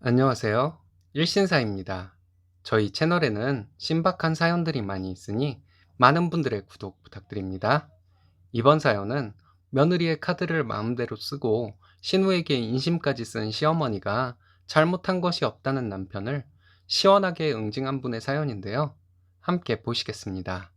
안녕하세요. 일신사입니다. 저희 채널에는 신박한 사연들이 많이 있으니 많은 분들의 구독 부탁드립니다. 이번 사연은 며느리의 카드를 마음대로 쓰고 신우에게 인심까지 쓴 시어머니가 잘못한 것이 없다는 남편을 시원하게 응징한 분의 사연인데요. 함께 보시겠습니다.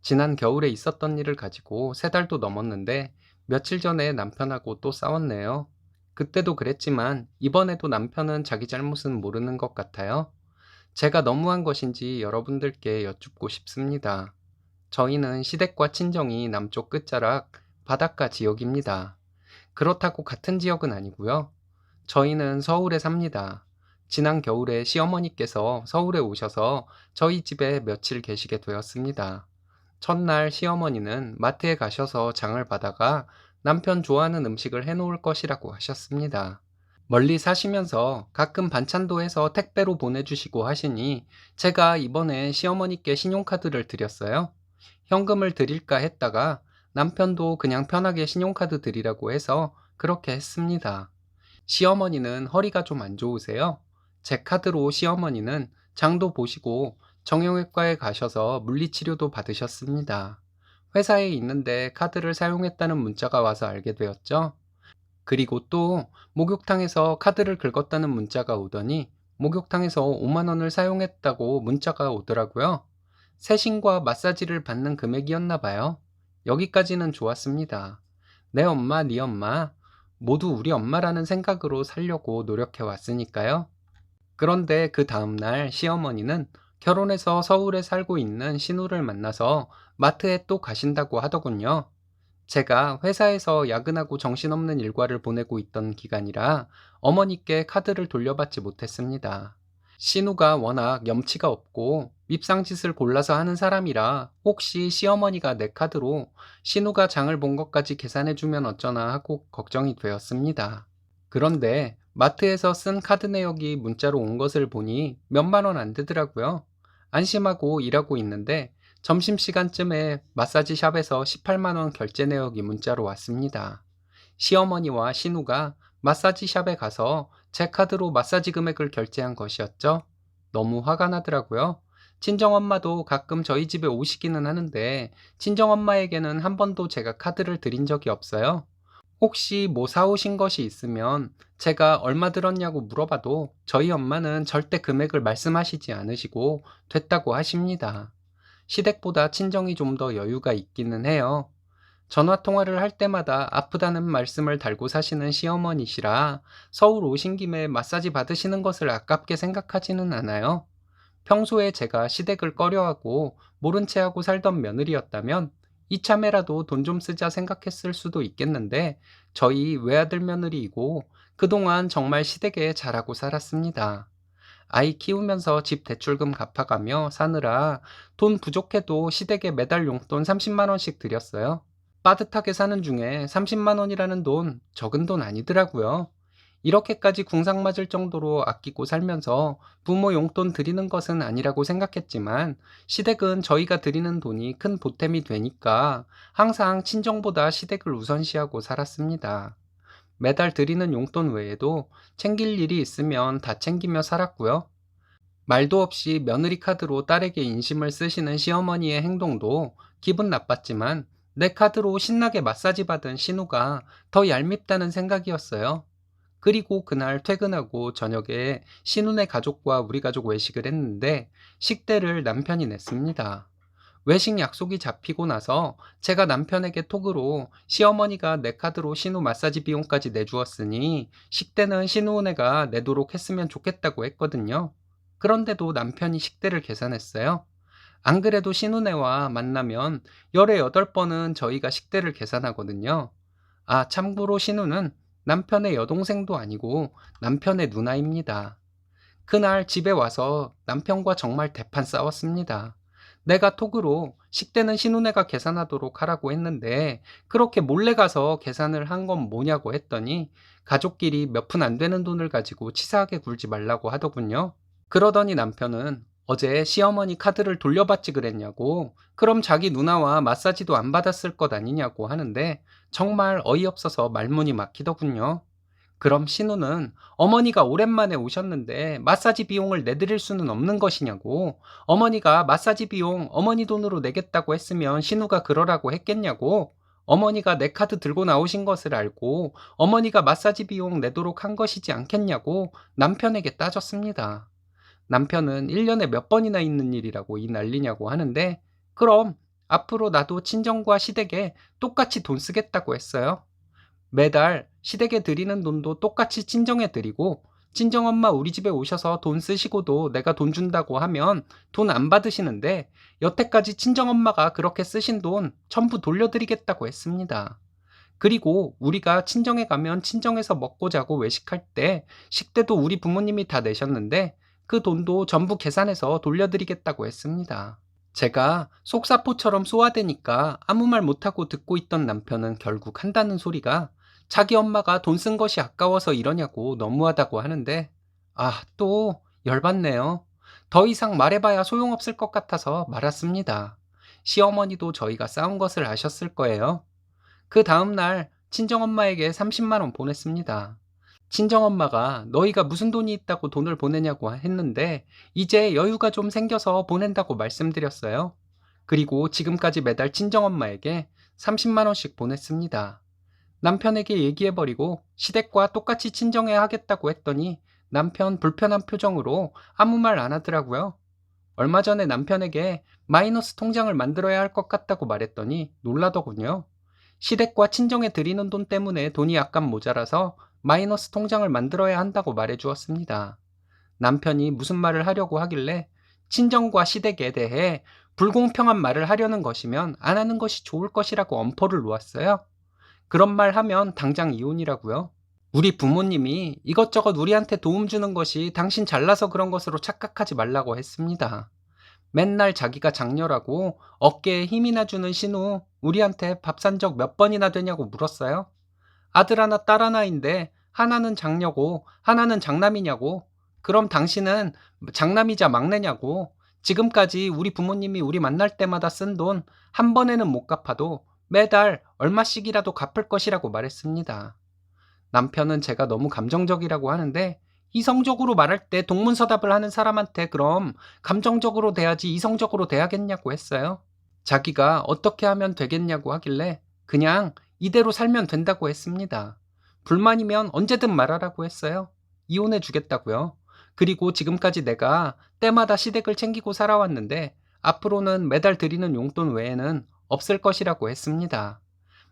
지난 겨울에 있었던 일을 가지고 세 달도 넘었는데 며칠 전에 남편하고 또 싸웠네요. 그때도 그랬지만 이번에도 남편은 자기 잘못은 모르는 것 같아요. 제가 너무한 것인지 여러분들께 여쭙고 싶습니다. 저희는 시댁과 친정이 남쪽 끝자락 바닷가 지역입니다. 그렇다고 같은 지역은 아니고요. 저희는 서울에 삽니다. 지난 겨울에 시어머니께서 서울에 오셔서 저희 집에 며칠 계시게 되었습니다. 첫날 시어머니는 마트에 가셔서 장을 받아가 남편 좋아하는 음식을 해놓을 것이라고 하셨습니다. 멀리 사시면서 가끔 반찬도 해서 택배로 보내주시고 하시니 제가 이번에 시어머니께 신용카드를 드렸어요. 현금을 드릴까 했다가 남편도 그냥 편하게 신용카드 드리라고 해서 그렇게 했습니다. 시어머니는 허리가 좀 안 좋으세요? 제 카드로 시어머니는 장도 보시고 정형외과에 가셔서 물리치료도 받으셨습니다. 회사에 있는데 카드를 사용했다는 문자가 와서 알게 되었죠. 그리고 또 목욕탕에서 카드를 긁었다는 문자가 오더니 목욕탕에서 5만 원을 사용했다고 문자가 오더라고요. 세신과 마사지를 받는 금액이었나 봐요. 여기까지는 좋았습니다. 내 엄마, 네 엄마 모두 우리 엄마라는 생각으로 살려고 노력해 왔으니까요. 그런데 그 다음날 시어머니는 결혼해서 서울에 살고 있는 신우를 만나서 마트에 또 가신다고 하더군요. 제가 회사에서 야근하고 정신없는 일과를 보내고 있던 기간이라 어머니께 카드를 돌려받지 못했습니다. 신우가 워낙 염치가 없고 밉상짓을 골라서 하는 사람이라 혹시 시어머니가 내 카드로 신우가 장을 본 것까지 계산해주면 어쩌나 하고 걱정이 되었습니다. 그런데 마트에서 쓴 카드 내역이 문자로 온 것을 보니 몇만 원 안 되더라고요. 안심하고 일하고 있는데 점심시간쯤에 마사지 샵에서 18만원 결제 내역이 문자로 왔습니다. 시어머니와 신우가 마사지 샵에 가서 제 카드로 마사지 금액을 결제한 것이었죠. 너무 화가 나더라고요. 친정엄마도 가끔 저희 집에 오시기는 하는데 친정엄마에게는 한 번도 제가 카드를 드린 적이 없어요. 혹시 뭐 사오신 것이 있으면 제가 얼마 들었냐고 물어봐도 저희 엄마는 절대 금액을 말씀하시지 않으시고 됐다고 하십니다. 시댁보다 친정이 좀 더 여유가 있기는 해요. 전화 통화를 할 때마다 아프다는 말씀을 달고 사시는 시어머니시라 서울 오신 김에 마사지 받으시는 것을 아깝게 생각하지는 않아요. 평소에 제가 시댁을 꺼려하고 모른 채 하고 살던 며느리였다면 이참에라도 돈 좀 쓰자 생각했을 수도 있겠는데 저희 외아들 며느리이고 그동안 정말 시댁에 잘하고 살았습니다. 아이 키우면서 집 대출금 갚아가며 사느라 돈 부족해도 시댁에 매달 용돈 30만 원씩 드렸어요. 빠듯하게 사는 중에 30만 원이라는 돈 적은 돈 아니더라고요. 이렇게까지 궁상 맞을 정도로 아끼고 살면서 부모 용돈 드리는 것은 아니라고 생각했지만 시댁은 저희가 드리는 돈이 큰 보탬이 되니까 항상 친정보다 시댁을 우선시하고 살았습니다. 매달 드리는 용돈 외에도 챙길 일이 있으면 다 챙기며 살았고요. 말도 없이 며느리 카드로 딸에게 인심을 쓰시는 시어머니의 행동도 기분 나빴지만 내 카드로 신나게 마사지 받은 신우가 더 얄밉다는 생각이었어요. 그리고 그날 퇴근하고 저녁에 신우네 가족과 우리 가족 외식을 했는데 식대를 남편이 냈습니다. 외식 약속이 잡히고 나서 제가 남편에게 톡으로 시어머니가 내 카드로 신우 마사지 비용까지 내주었으니 식대는 신우네가 내도록 했으면 좋겠다고 했거든요. 그런데도 남편이 식대를 계산했어요. 안 그래도 신우네와 만나면 열에 여덟 번은 저희가 식대를 계산하거든요. 아, 참고로 신우는 남편의 여동생도 아니고 남편의 누나입니다. 그날 집에 와서 남편과 정말 대판 싸웠습니다. 내가 톡으로 식대는 신우네가 계산하도록 하라고 했는데 그렇게 몰래 가서 계산을 한 건 뭐냐고 했더니 가족끼리 몇 푼 안 되는 돈을 가지고 치사하게 굴지 말라고 하더군요. 그러더니 남편은 어제 시어머니 카드를 돌려받지 그랬냐고 그럼 자기 누나와 마사지도 안 받았을 것 아니냐고 하는데 정말 어이없어서 말문이 막히더군요. 그럼 신우는 어머니가 오랜만에 오셨는데 마사지 비용을 내드릴 수는 없는 것이냐고. 어머니가 마사지 비용 어머니 돈으로 내겠다고 했으면 신우가 그러라고 했겠냐고. 어머니가 내 카드 들고 나오신 것을 알고 어머니가 마사지 비용 내도록 한 것이지 않겠냐고 남편에게 따졌습니다. 남편은 1년에 몇 번이나 있는 일이라고 이 난리냐고 하는데 그럼 앞으로 나도 친정과 시댁에 똑같이 돈 쓰겠다고 했어요. 매달 시댁에 드리는 돈도 똑같이 친정에 드리고 친정엄마 우리 집에 오셔서 돈 쓰시고도 내가 돈 준다고 하면 돈 안 받으시는데 여태까지 친정엄마가 그렇게 쓰신 돈 전부 돌려드리겠다고 했습니다. 그리고 우리가 친정에 가면 친정에서 먹고 자고 외식할 때 식대도 우리 부모님이 다 내셨는데 그 돈도 전부 계산해서 돌려드리겠다고 했습니다. 제가 속사포처럼 쏘아대니까 아무 말 못하고 듣고 있던 남편은 결국 한다는 소리가 자기 엄마가 돈 쓴 것이 아까워서 이러냐고 너무하다고 하는데, 아, 또 열받네요. 더 이상 말해봐야 소용없을 것 같아서 말았습니다. 시어머니도 저희가 싸운 것을 아셨을 거예요. 그 다음날 친정엄마에게 30만원 보냈습니다. 친정엄마가 너희가 무슨 돈이 있다고 돈을 보내냐고 했는데 이제 여유가 좀 생겨서 보낸다고 말씀드렸어요. 그리고 지금까지 매달 친정엄마에게 30만원씩 보냈습니다. 남편에게 얘기해버리고 시댁과 똑같이 친정해야 하겠다고 했더니 남편 불편한 표정으로 아무 말 안 하더라고요. 얼마 전에 남편에게 마이너스 통장을 만들어야 할 것 같다고 말했더니 놀라더군요. 시댁과 친정에 드리는 돈 때문에 돈이 약간 모자라서 마이너스 통장을 만들어야 한다고 말해 주었습니다. 남편이 무슨 말을 하려고 하길래 친정과 시댁에 대해 불공평한 말을 하려는 것이면 안 하는 것이 좋을 것이라고 엄포를 놓았어요. 그런 말 하면 당장 이혼이라고요. 우리 부모님이 이것저것 우리한테 도움 주는 것이 당신 잘나서 그런 것으로 착각하지 말라고 했습니다. 맨날 자기가 장녀라고 어깨에 힘이나 주는 신우 우리한테 밥 산 적 몇 번이나 되냐고 물었어요. 아들 하나 딸 하나인데 하나는 장녀고 하나는 장남이냐고. 그럼 당신은 장남이자 막내냐고. 지금까지 우리 부모님이 우리 만날 때마다 쓴 돈 한 번에는 못 갚아도 매달 얼마씩이라도 갚을 것이라고 말했습니다. 남편은 제가 너무 감정적이라고 하는데 이성적으로 말할 때 동문서답을 하는 사람한테 그럼 감정적으로 대하지 이성적으로 대하겠냐고 했어요. 자기가 어떻게 하면 되겠냐고 하길래 그냥 이대로 살면 된다고 했습니다. 불만이면 언제든 말하라고 했어요. 이혼해 주겠다고요. 그리고 지금까지 내가 때마다 시댁을 챙기고 살아왔는데 앞으로는 매달 드리는 용돈 외에는 없을 것이라고 했습니다.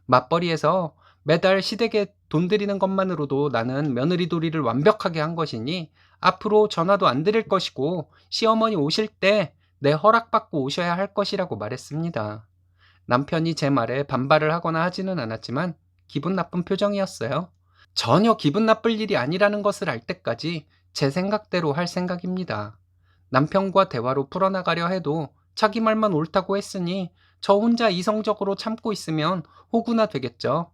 맞벌이에서 매달 시댁에 돈 드리는 것만으로도 나는 며느리 도리를 완벽하게 한 것이니 앞으로 전화도 안 드릴 것이고 시어머니 오실 때 내 허락받고 오셔야 할 것이라고 말했습니다. 남편이 제 말에 반발을 하거나 하지는 않았지만 기분 나쁜 표정이었어요. 전혀 기분 나쁠 일이 아니라는 것을 알 때까지 제 생각대로 할 생각입니다. 남편과 대화로 풀어나가려 해도 자기 말만 옳다고 했으니 저 혼자 이성적으로 참고 있으면 호구나 되겠죠.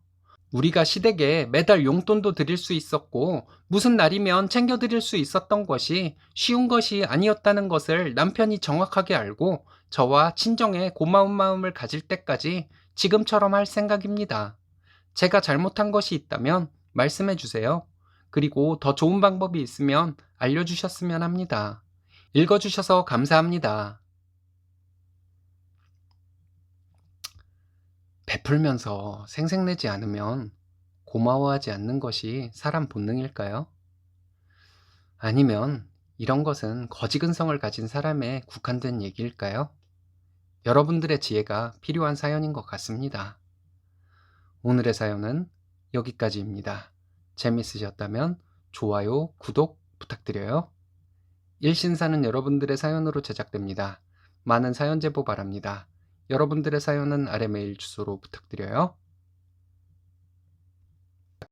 우리가 시댁에 매달 용돈도 드릴 수 있었고 무슨 날이면 챙겨 드릴 수 있었던 것이 쉬운 것이 아니었다는 것을 남편이 정확하게 알고 저와 친정에 고마운 마음을 가질 때까지 지금처럼 할 생각입니다. 제가 잘못한 것이 있다면 말씀해 주세요. 그리고 더 좋은 방법이 있으면 알려주셨으면 합니다. 읽어주셔서 감사합니다. 베풀면서 생색내지 않으면 고마워하지 않는 것이 사람 본능일까요? 아니면 이런 것은 거지근성을 가진 사람에 국한된 얘기일까요? 여러분들의 지혜가 필요한 사연인 것 같습니다. 오늘의 사연은 여기까지입니다. 재밌으셨다면 좋아요, 구독 부탁드려요. 일신사는 여러분들의 사연으로 제작됩니다. 많은 사연 제보 바랍니다. 여러분들의 사연은 아래 메일 주소로 부탁드려요.